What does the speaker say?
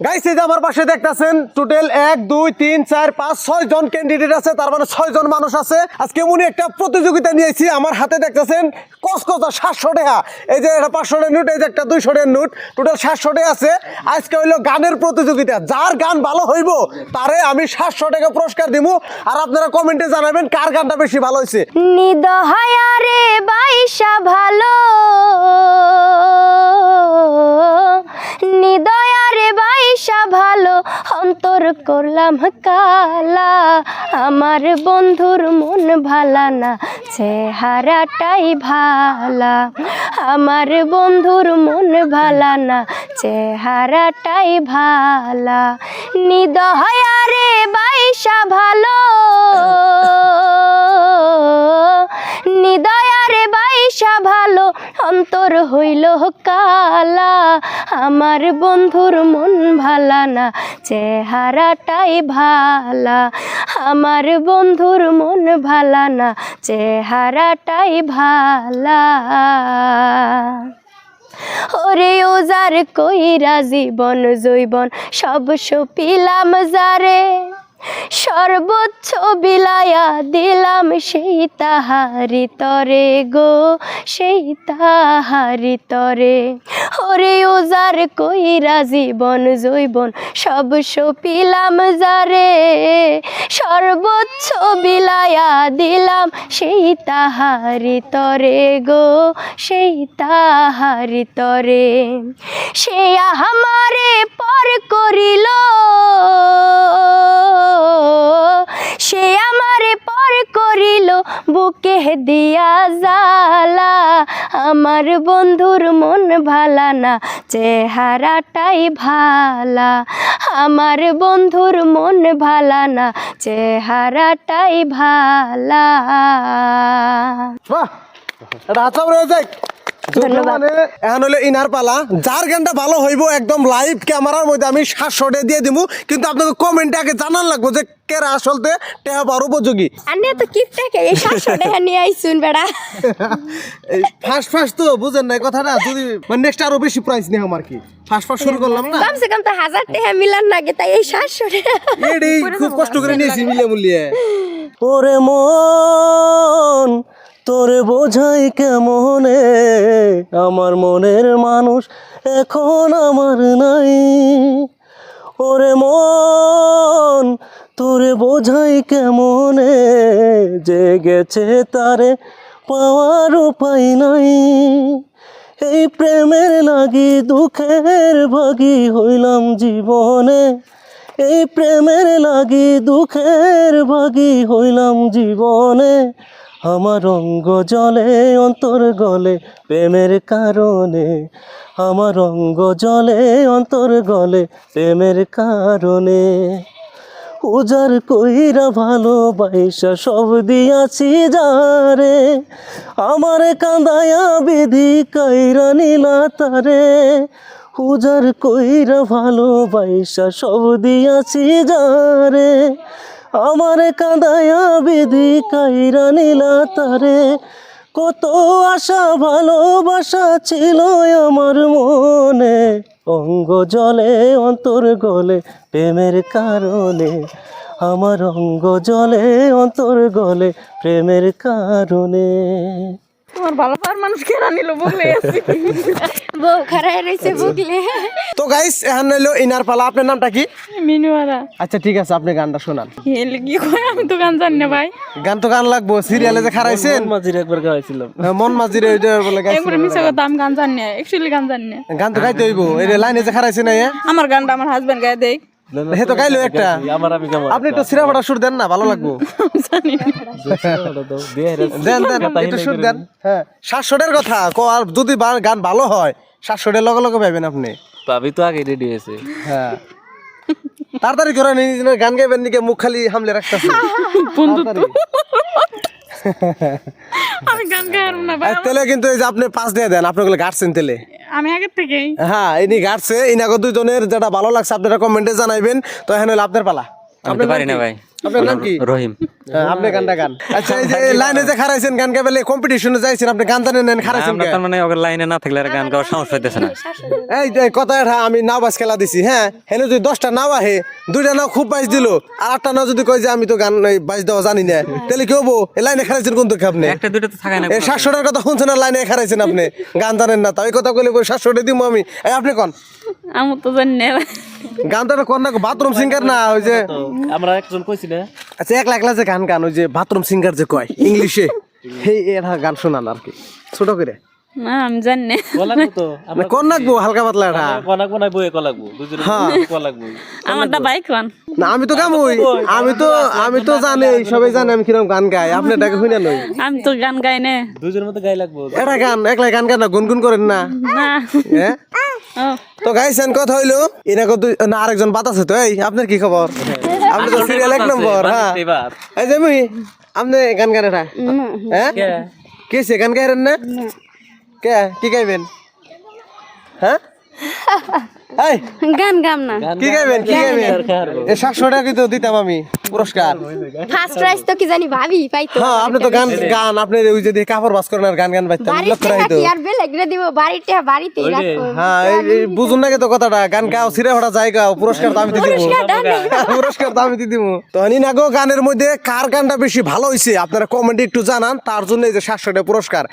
Guys যে আমার পাশে দেখতেছেন টোটাল এক, দুই, তিন, চার, পাঁচ, ছয় জন ক্যান্ডিডেট আছে, তার মানে ছয় জন মানুষ আছে। আজকে এমনই একটা প্রতিযোগিতা নিয়েছি আমার হাতে দেখতেছেন কসকসা সাতশো টাকা এই যে এটা পাঁচশো টাকা নোট, এই যে একটা দুইশো টাকার নোট টোটাল সাতশো টাকা আছে। আজকে হইল গানের প্রতিযোগিতা, যার গান ভালো হইব, তারে আমি সাতশো টাকা পুরস্কার দিব আর আপনারা কমেন্টে জানাবেন কার গানটা বেশি ভালো হয়েছে নিদহায়ারে বাইশা করলাম, কালা, আমার বন্ধুর মন ভালা না, চেহারাটাই ভালা। আমার বন্ধুর মন ভালা না, চেহারাটাই ভালা। নিদহায়ারে বাইশা অন্তর হইল কালা। আমার বন্ধুর মন ভালা না, চেহারাটাই ভালা। আমার বন্ধুর মন ভালা না, চেহারাটাই ভালা। ওরে ওজার কইরা জীবন জৈবন, সব সপিলাম যারে। সর্বোচ্চ বিলায়া দিলাম সেই তাহারি তরে গো, সেই তাহারি তরে। ওরে ওজার কইরা জীবন জৈবন সব সপিলাম যারে। সর্বোচ্চ বিলায়া দিলাম সেই তাহারি তরে গো, সেই তাহারি তরে। সে আমারে পর করিল। বুকে দিয়া জালা আমার বন্ধুর মন ভালা না, চেহারাটাই ভালা, আমার বন্ধুর মন ভালা না, চেহারাটাই ভালা। বাহ হাত রয়ে যাক ধন্যবাদ। মানে এখন হলো ইনার পালা। যার গানটা ভালো হইব একদম লাইভ ক্যামেরার মধ্যে আমি সাতশো টাকা দিয়ে দিব কিন্তু আপনাকে কমেন্টে আগে জানান লাগবো যে কেরা আসলতে টেহা পার উপযোগী। আনে তো কিপটাকে এই সাতশো টাকা নিয়ে আইসুন বেড়া। ফার্স্ট ফার্স্ট তো বুঝেন না কথাটা। যদি মানে নেক্সট আরও বেশি প্রাইস নেই আমার কি? ফার্স্ট ফার্স্ট শুরু করলাম না? কমসে কম তো হাজার টাকা মিলান নাগে তাই এই সাতশো টাকা। খুব কষ্ট করে নিয়েছি মিলে মুলিয়ে ওরে মন তোরে বোঝাই কেমনে? আমার মনের মানুষ এখন আমার নাই। ওরে মন, তোরে বোঝাই কেমনে? যে গেছে তারে পাওয়ার উপায় নাই। এই প্রেমের লাগি, দুঃখের ভাগি হইলাম জীবনে। এই প্রেমের লাগি দুঃখের ভাগি হইলাম জীবনে। আমার অঙ্গ জলে, অন্তর গলে প্রেমের কারণে। আমার অঙ্গ জলে, অন্তর গলে প্রেমের কারণে। উজার কইরা ভালোবাসা সব দিয়াছি যারে। আমার কাঁদায়া বিধি কাইরা নীলা তারে। উজার কইরা ভালোবাসা সব দিয়াছি যারে। আমার কাঁদায়া বিধি কাইরা নীলা তারে। কত আশা ভালোবাসা ছিল আমার মনে। অঙ্গ জলে, অন্তর গলে, প্রেমের কারণে। আমার অঙ্গ জলে, অন্তর গলে, প্রেমের কারণে। তোমার ভালো মানুষ কেনা নিল বলে বউ খারাই রয়েছে বুকলে। তো গাইস এখন হলো ইনার পালা। আপনার নামটা কি? মিনুয়ারা। আচ্ছা ঠিক আছে আপনি গানটা শোনান। হেলে কি কয় আমি তো গান জানি না ভাই। গান তো গান লাগবো সিরিয়ালে যে খারাইছেন? মাঝির একবার গাইছিলাম হ্যাঁ, মন মাঝিরে ওইটা বলে গাইছিল একবারে কথা আমি গান জানি না অ্যাকচুয়ালি গান জানি না। গান তো গাইতে হইব এই লাইনে যে খারাইছে না? আমার গানটা আমার হাজবেন্ড গায়ে দেয় হে তো গাইলো একটা। আমার আমি কেমন আপনি একটু সিরাফাটা সুর দেন না ভালো লাগবো। দেন দেন একটু সুর দেন। হ্যাঁ কথা কো আর যদি গান ভালো হয় সাতশোটার লগে লগে পাইবেন আপনি। ভাবি তো আগে রেডি হয়েছে। হ্যাঁ। তাড়াতাড়ি করে নিন গান গাইবেন দিকে মুখ খালি হামলে রাখতেছে? আমি গান গাই না ভাই তেলে কিন্তু এই যে আপনি পাঁচ দিয়ে দেন আপনাগুলো গাড়ছেন তেলে। আমি আগের থেকেই। হ্যাঁ ইনি গাড়ছে ইনাকে দুজনের যেটা ভালো লাগছে আপনারা কমেন্টে জানাইবেন। তো এখন হলো আপনার পালা। আমি তো পারি না ভাই। আপনার নাম কি? রহিম। হ্যাঁ, আপনি গানটা গান। আচ্ছা এই যে লাইনে যে খারাইছেন গান গাইলে কম্পিটিশনে যাইছেন আপনি গান জানেন নেন খারাইছেন আমরা তার মানে লাইনে না থাকলে আর গান গাওয়ার সাহস হইতেছে না। এই যে কথা এটা আমি খেলা দিছি হ্যাঁ? হেনে যদি দশটা নাও আহে দুইটা নাও খুব বাইস দিল আর আটটা নাও যদি কয় যে আমি তো গান বাইস দেওয়া জানি না তাহলে কি হব? এই লাইনে খারাইছেন কোন থেকে আপনি? একটা তো না এই কথা শুনছেন আর লাইনে খারাইছেন আপনি? গান জানেন না তাই কথা কইলে সাতশোটা দিব আমি। এই আপনি কোন? আমি তো জানি না। গান তো কোন না বাথরুম সিঙ্গার না ওই যে আমরা একজন কইছি না আচ্ছা একলা একলা যে গান গান ওই যে বাথরুম সিঙ্গার যে কয় ইংলিশে সেই এরা গান শোনান আর কি। ছোট করে। না আমি জানি না। তো? কোন নাকবো হালকা পাতলা এটা। ক লাগবো না বইয়ে ক লাগবো? দুজনে হ্যাঁ। লাগবো। আমারটা বাইক ওয়ান না আমি তো গামুই। আমি তো আমি তো জানি সবাই জানে আমি কীরকম গান গাই। আপনি এটাকে শুনে নই আমি তো গান গাই না। দুজনের মধ্যে গায়ে লাগবো। এটা গান একলা গান গান না গুনগুন করেন না। না। হ্যাঁ? তো গাইছেন কথা হইল এনাকে দুই না আরেকজন বাত আছে তো এই আপনার কি খবর? আপনি তো সিরিয়াল এক নম্বর হ্যাঁ। এই যে মুই আপনি গান গান এটা হ্যাঁ? কে? কে সে গান গাইরেন না। কে? কি গাইবেন? হ্যাঁ? এই। গান গাম না। কি গাইবেন কি গাইবেন? এই সাতশো টাকা কিন্তু দিতাম আমি পুরস্কার। ফার্স্ট প্রাইজ তো কি জানি ভাবি পাইতো। হ্যাঁ আপনি তো গান গান আপনি ওই যে কাপড় বাস করেন আর গান গান বাইতাম বাড়িতে লক্ষ্য রাখতো আর দিব? বাড়িতে বাড়িতেই রাখো। হ্যাঁ এই- বুঝুন না তো কথাটা গান গাও সিরে হঠাৎ জায়গা পুরস্কার তো আমি দিব। পুরস্কার তো আমি দিব। তো নিনাগো গানের মধ্যে কার গানটা বেশি ভালো হয়েছে আপনারা কমেন্টে একটু জানান তার জন্য এই যে সাতশো টাকা পুরস্কার।